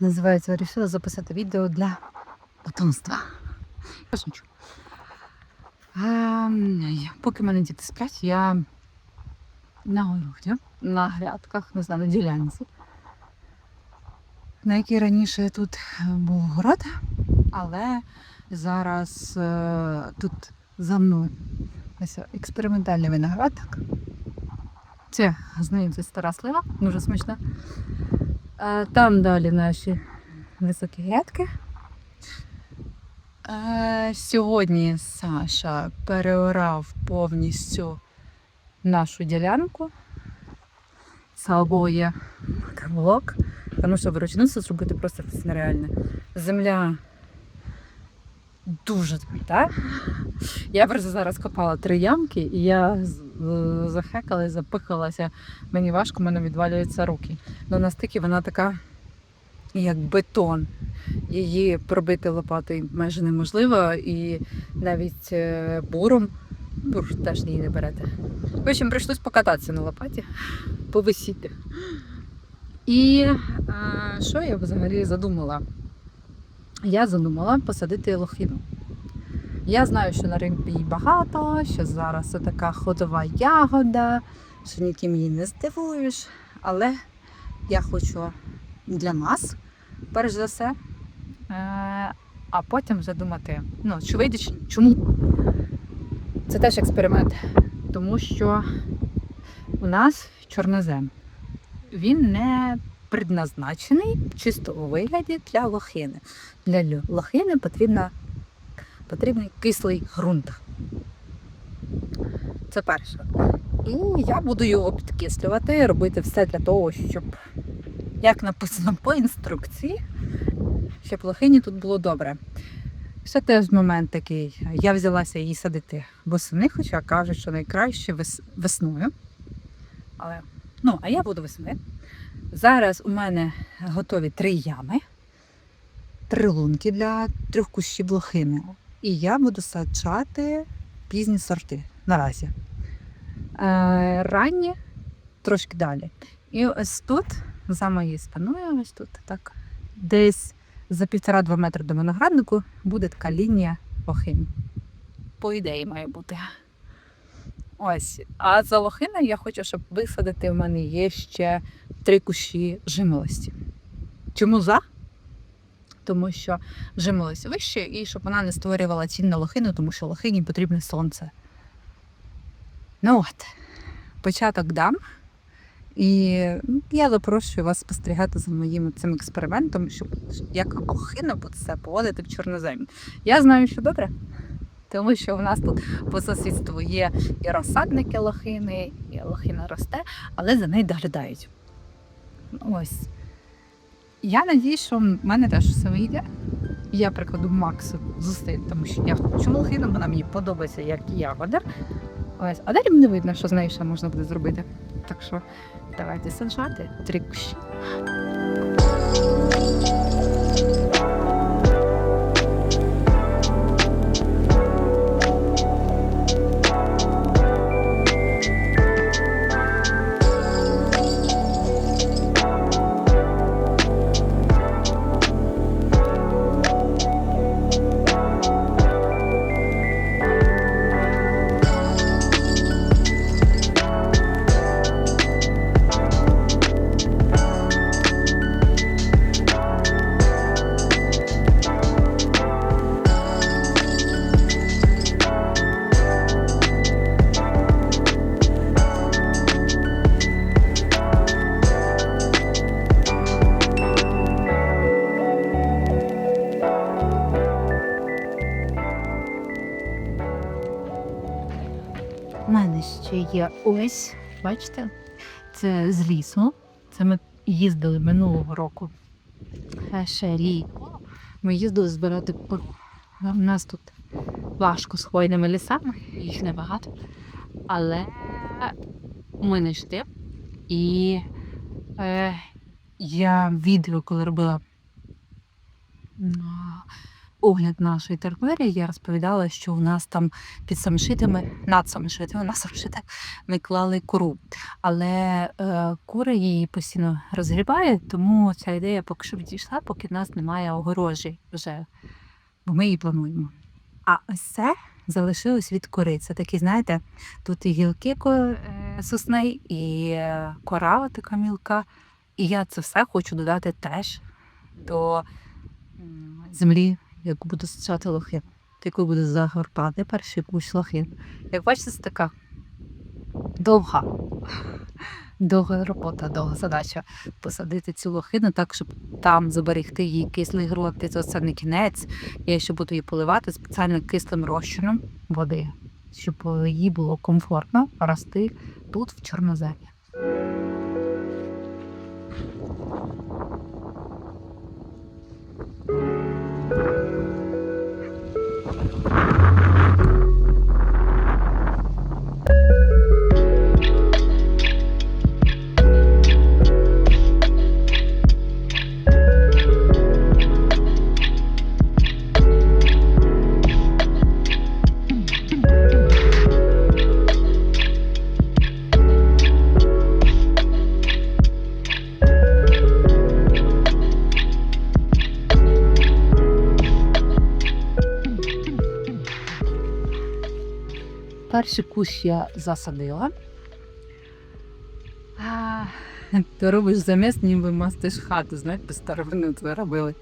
Називається вирішила записати відео для потомства. Ем, Поки мене діти сплять, я на городі, на грядках, не знаю, на ділянці, на якій раніше тут був город, але зараз е, тут за мною ось експериментальний виноградник. Це, знаєте, стара слива, дуже смачна. А там далі наші високі грядки. Сьогодні Саша переорав повністю нашу ділянку. Слава Богу, є каволок, тому що вручну це зробити просто щось нереальне. Земля дуже тверда. Я просто зараз копала три ямки, і я з- з- захекала і запихалася. Мені важко, в мене відвалюються руки. Ну настільки вона така, як бетон. Її пробити лопатою майже неможливо, і навіть е, буром бур теж її не берете. В общем, прийшлось покататися на лопаті, повисіти. І а, що я взагалі задумала? Я задумала посадити лохину. Я знаю, що на ринку її багато, що зараз це така ходова ягода, що ніким її не здивуєш. Але я хочу для нас, перш за все, е, а потім вже думати, ну, чи вийде, чи чому. Це теж експеримент, тому що у нас чорнозем. Він не предназначений чисто у вигляді для лохини. Для лохини потрібна, потрібний кислий ґрунт. Це перше. І я буду його підкислювати, робити все для того, щоб, як написано по інструкції, щоб лохині тут було добре. Ще теж момент такий. Я взялася її садити восени, хоча кажуть, що найкраще вес- весною. Але, ну, а я буду весни. Зараз у мене готові три ями, три лунки для трьох кущів лохини. І я буду саджати пізні сорти наразі. Е, ранні трошки далі. І ось тут, за моєю спиною, ось тут так, десь за півтора-два метри до винограднику буде така лінія лохин. По ідеї має бути. Ось. А за лохина я хочу, щоб висадити в мене є ще три кущі жимолості. Чому за? Тому що жимолость вище і щоб вона не створювала цінь на лохину, тому що лохині потрібне сонце. Ну от, початок дам. І ну, я запрошую вас спостерігати за моїм цим експериментом, щоб як лохина буде це поводити в чорноземі. Я знаю, що добре, тому що в нас тут по сусідству є і розсадники лохини, і лохина росте, але за нею доглядають. Ось. Я надію, що в мене теж все вийде. Я прикладу максимум зусиль, тому що я хочу лохину, вона мені подобається як ягода. Ось. А далі не видно, що з нею ще можна буде зробити. Так що давайте саджати три кущі. Є ось, бачите, це з лісу. Це ми їздили минулого року. Е, Ще рік. Ми їздили збирати пор- У нас тут важко з хвойними лісами, їх небагато. Але ми не йшли. І е, я відео, коли робила огляд нашої терпері, я розповідала, що у нас там під самшитами, над самшитами, на самшитах ми клали куру. Але е, кури її постійно розгрібає, тому ця ідея поки що відійшла, поки в нас немає огорожі вже, бо ми її плануємо. А ось це залишилось від кори. Це такі, знаєте, тут і гілки е, сосни, і е, кора така мілка. І я це все хочу додати теж до землі, як буду саджати лохи. То коли буде загортати перший кущ лохи. Як бачите, це така довга, довга робота, довга задача посадити цю лохину так, щоб там зберегти її кислий ґрунт. І це не кінець. Я ще буду її поливати спеціально кислим розчином води, щоб їй було комфортно рости тут, в чорноземі. Перший кущ я засадила. А, Ти робиш заміс, ніби мастиш хату, знаєте, старовину це робили.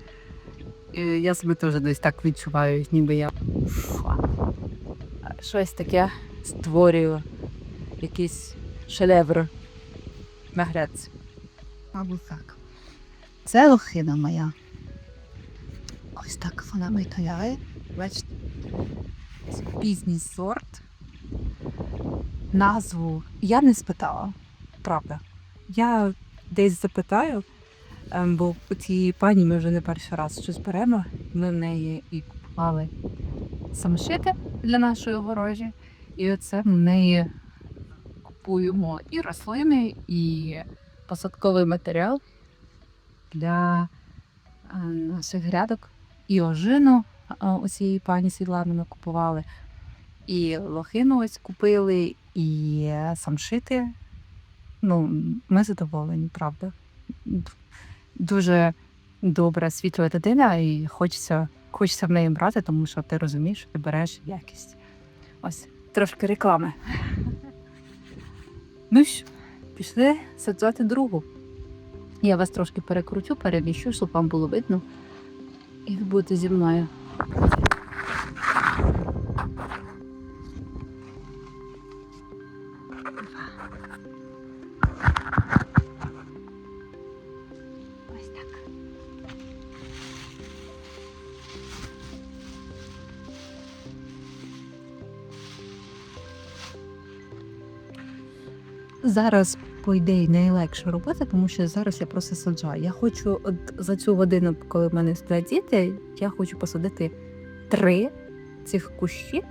І я себе теж десь так відчуваю, ніби я фу, щось таке створюю, якийсь шедевр на греці. Або так. Це лохина моя. Ось так вона виглядає. Бачите? Пізній сорт. Назву я не спитала, правда. Я десь запитаю, ем, бо у цій пані ми вже не перший раз щось беремо. Ми в неї і купували самшити для нашої огорожі. І оце в неї купуємо і рослини, і посадковий матеріал для е, наших грядок, і ожину е, у цієї пані Світлани ми купували. І лохину ось купили, і самшити. Ну, ми задоволені, правда. Дуже добра світла дитина, і хочеться, хочеться в неї брати, тому що ти розумієш, що ти береш якість. Ось трошки реклами. Ну що, пішли саджати другу. Я вас трошки перекручу, переміщу, щоб вам було видно. І будете зі мною. Зараз, по ідеї, найлегше робити, тому що зараз я просто саджаю. Я хочу, от за цю годину, коли в мене стоять діти, я хочу посадити три цих кущі,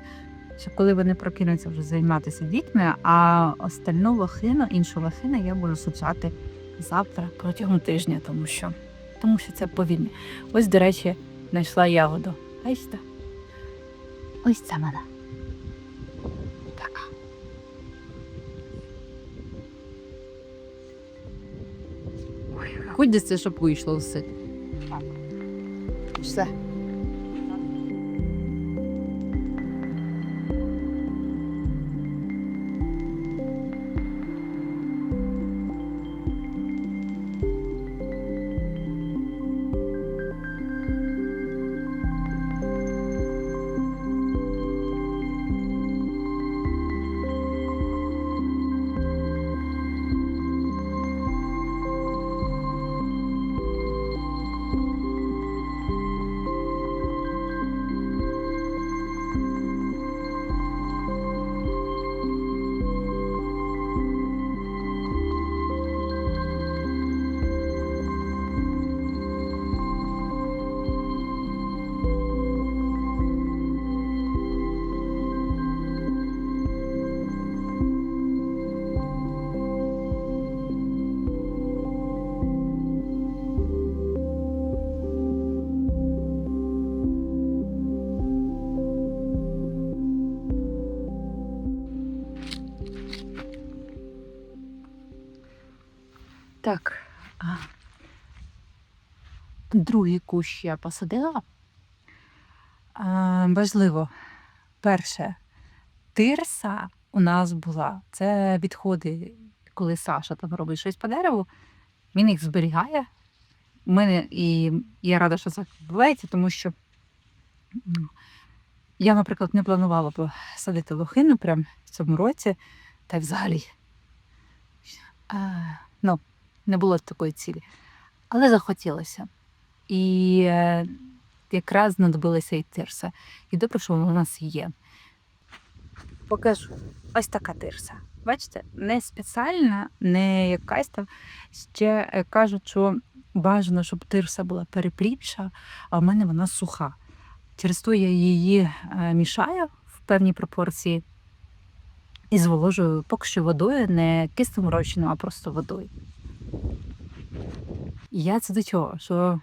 щоб коли вони прокинуться вже займатися дітьми, а остальну лохину, іншу лохину я буду саджати завтра протягом тижня, тому що, тому що це повільно. Ось, до речі, знайшла ягоду. Бачите? Ось це мене. Ходиться, щоб вийшло все. Все. Другий кущ я посадила. Важливо. Перше, тирса у нас була. Це відходи, коли Саша там робить щось по дереву, він їх зберігає. Мене і я рада, що це відбувається, тому що я, наприклад, не планувала б садити лохину прямо в цьому році, та й взагалі. Ну, не було такої цілі. Але захотілося. І е, якраз знадобилася і тирса. І добре, що вона у нас є. Покажу. Ось така тирса. Бачите, не спеціальна, не якась там. Ще е, кажуть, що бажано, щоб тирса була перепліпша, а в мене вона суха. Через то я її е, мішаю в певній пропорції і зволожую поки що водою, не кисневим розчином, а просто водою. Я це до чого? Що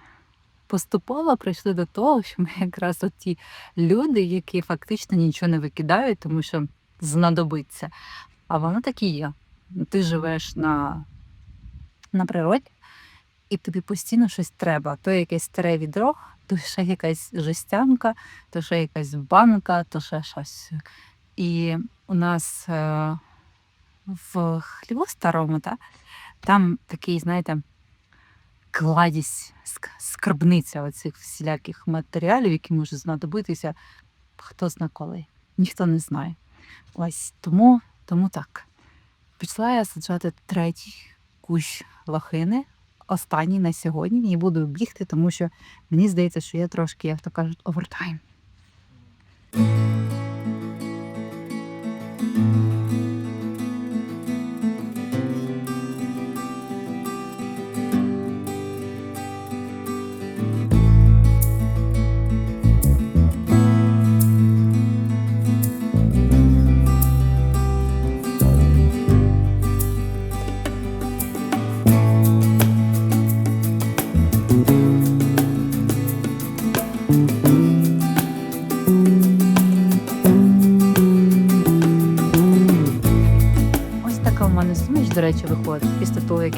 поступово прийшли до того, що ми якраз от ті люди, які фактично нічого не викидають, тому що знадобиться. А воно так і є. Ти живеш на, на природі, і тобі постійно щось треба. То якесь старе відро, то ще якась жестянка, то ще якась банка, то ще щось. І у нас е, в хліву старому, та, там такий, знаєте, кладість, скарбниця оцих всіляких матеріалів, які можуть знадобитися. Хто зна коли. Ніхто не знає. Ось тому, тому так. Почала я саджати третій кущ лохини, останній на сьогодні, і буду бігти, тому що мені здається, що я трошки, як то кажуть, овертайм.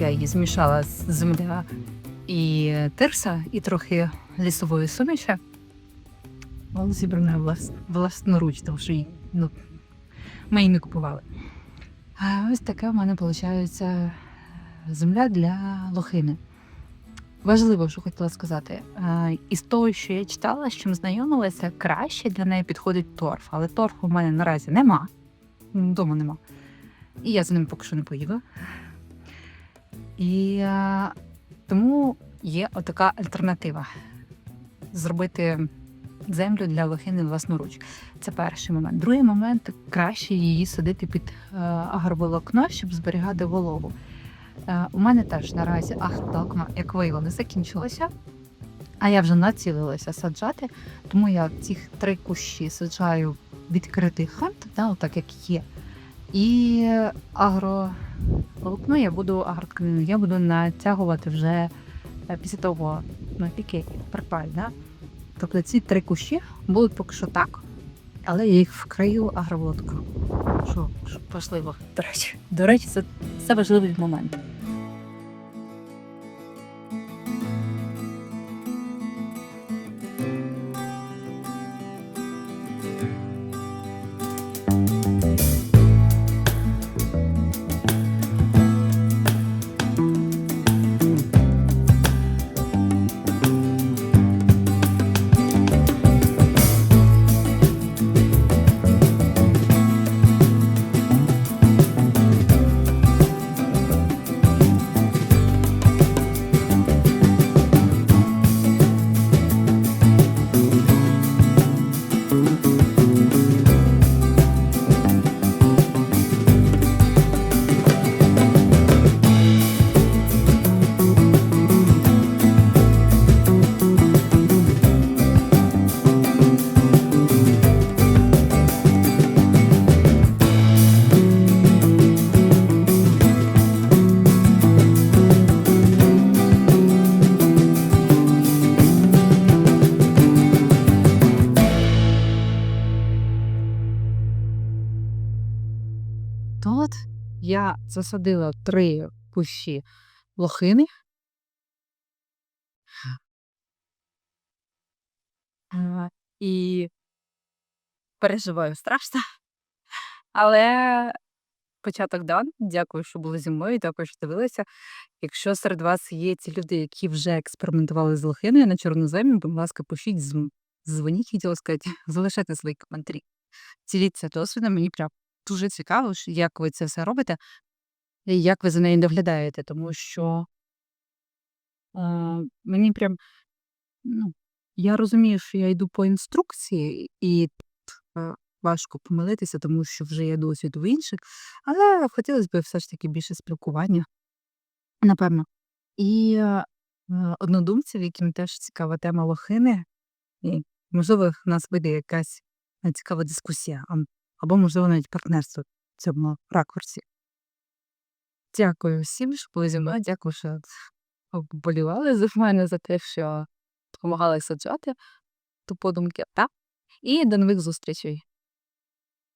Я її змішала з земля і тирса, і трохи лісової суміші. Але зібрана влас... власноруч, тому що ну, ми її не купували. А ось така в мене виходить земля для лохини. Важливо, що хотіла сказати. Е, Із того, що я читала, з чим знайомилася, краще для неї підходить торф. Але торфу в мене наразі нема. Вдома нема. І я за ним поки що не поїду. І е, тому є отака альтернатива: зробити землю для лохини власноруч. Це перший момент. Другий момент краще її садити під е, агроволокно, щоб зберігати вологу. Е, у мене теж наразі агродокма, як виявили, закінчилося. А я вже націлилася саджати, тому я цих три кущі саджаю відкритий хант, да, отак як є. І агроволокно я буду агротканину, я буду натягувати вже е, після того, ну тільки припаль, да? Тобто ці три кущі будуть поки що так, але я їх вкрию агроволокном. Що, що важливо, до речі. До речі, це, це важливий момент. Засадила три кущі лохини. І переживаю страшно. Але початок дан. Дякую, що були зі мною, дякую, що дивилися. Якщо серед вас є ті люди, які вже експериментували з лохиною на чорноземі, будь ласка, пишіть, дзвоніть, хотіла сказати, залишайте свої коментарі. Діліться досвідом, мені прям дуже цікаво, як ви це все робите і як ви за нею доглядаєте, тому що е, мені прям ну, я розумію, що я йду по інструкції, і тут е, важко помилитися, тому що вже є досвід у інших, але хотілося б все ж таки більше спілкування, напевно. І е, е, однодумців, яким теж цікава тема лохини, і, можливо, в нас вийде якась е, цікава дискусія, або, можливо, навіть партнерство в цьому ракурсі. Дякую всім, що були зі мною. Дякую, що вболівали за мене за те, що допомагали саджати ту подумки. Та? І до нових зустрічей.